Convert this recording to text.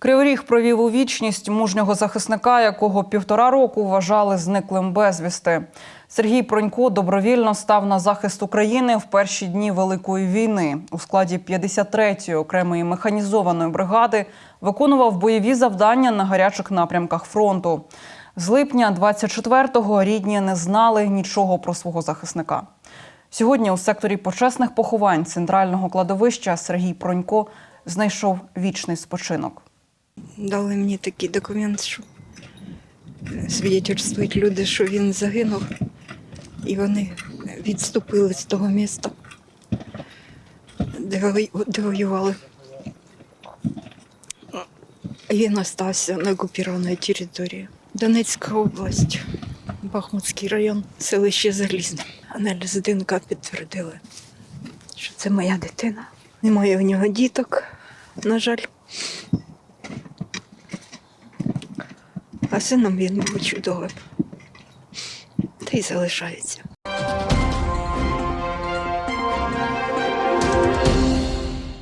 Кривий Ріг провів у вічність мужнього захисника, якого півтора року вважали зниклим безвісти. Сергій Пронько добровільно став на захист України в перші дні Великої війни. У складі 53-ї окремої механізованої бригади виконував бойові завдання на гарячих напрямках фронту. З липня 24-го рідні не знали нічого про свого захисника. Сьогодні у секторі почесних поховань центрального кладовища Сергій Пронько знайшов вічний спочинок. Дали мені такий документ, що свідчують люди, що він загинув, і вони відступили з того міста, де, воювали. Він остався на окупованій території. Донецька область, Бахмутський район, селище Залізне. Аналіз ДНК підтвердили, що це моя дитина. Немає в нього діток, на жаль. А сином він був чудовим. Та й залишається.